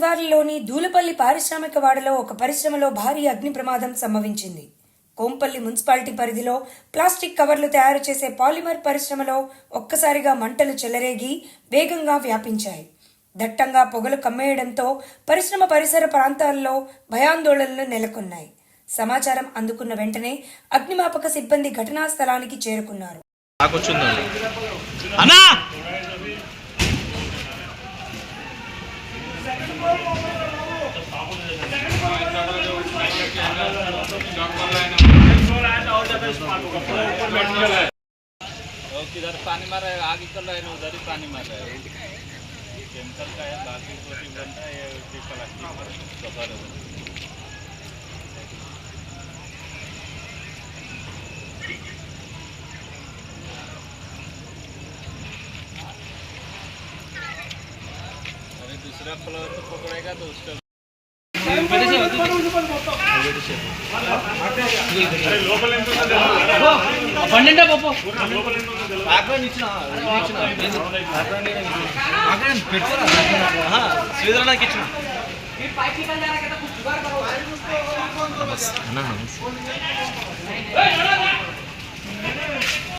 మండలంలోని దూలపల్లి పారిశ్రామిక వాడలో ఒక పరిశ్రమలో భారీ అగ్ని ప్రమాదం సంభవించింది. కోంపల్లి మున్సిపాలిటీ పరిధిలో ప్లాస్టిక్ కవర్లు తయారు చేసే పాలిమర్ పరిశ్రమలో ఒక్కసారిగా మంటలు చెలరేగి వేగంగా వ్యాపించాయి. దట్టంగా పొగలు కమ్మేయడంతో పరిశ్రమ పరిసర ప్రాంతాల్లో భయాందోళనలు నెలకొన్నాయి. సమాచారం అందుకున్న వెంటనే అగ్నిమాపక సిబ్బంది ఘటనా స్థలానికి చేరుకున్నారు. అన్నా! किधर पानी मार है आगे चल रहा है ना उधर ही पानी मार रहा है केमिकल का है बाकी प्रोटीन बनता है ये प्लास्टिक दूसरा फ्लोर तो पकड़ेगा तो उसका పన్నెండే పప్పు బ్యాక్గ్రౌండ్ ఇచ్చిన ఇచ్చిన బ్యాక్గ్రౌండ్ పెట్టుకోరా శ్రీధరనాకి ఇచ్చిన అన్నా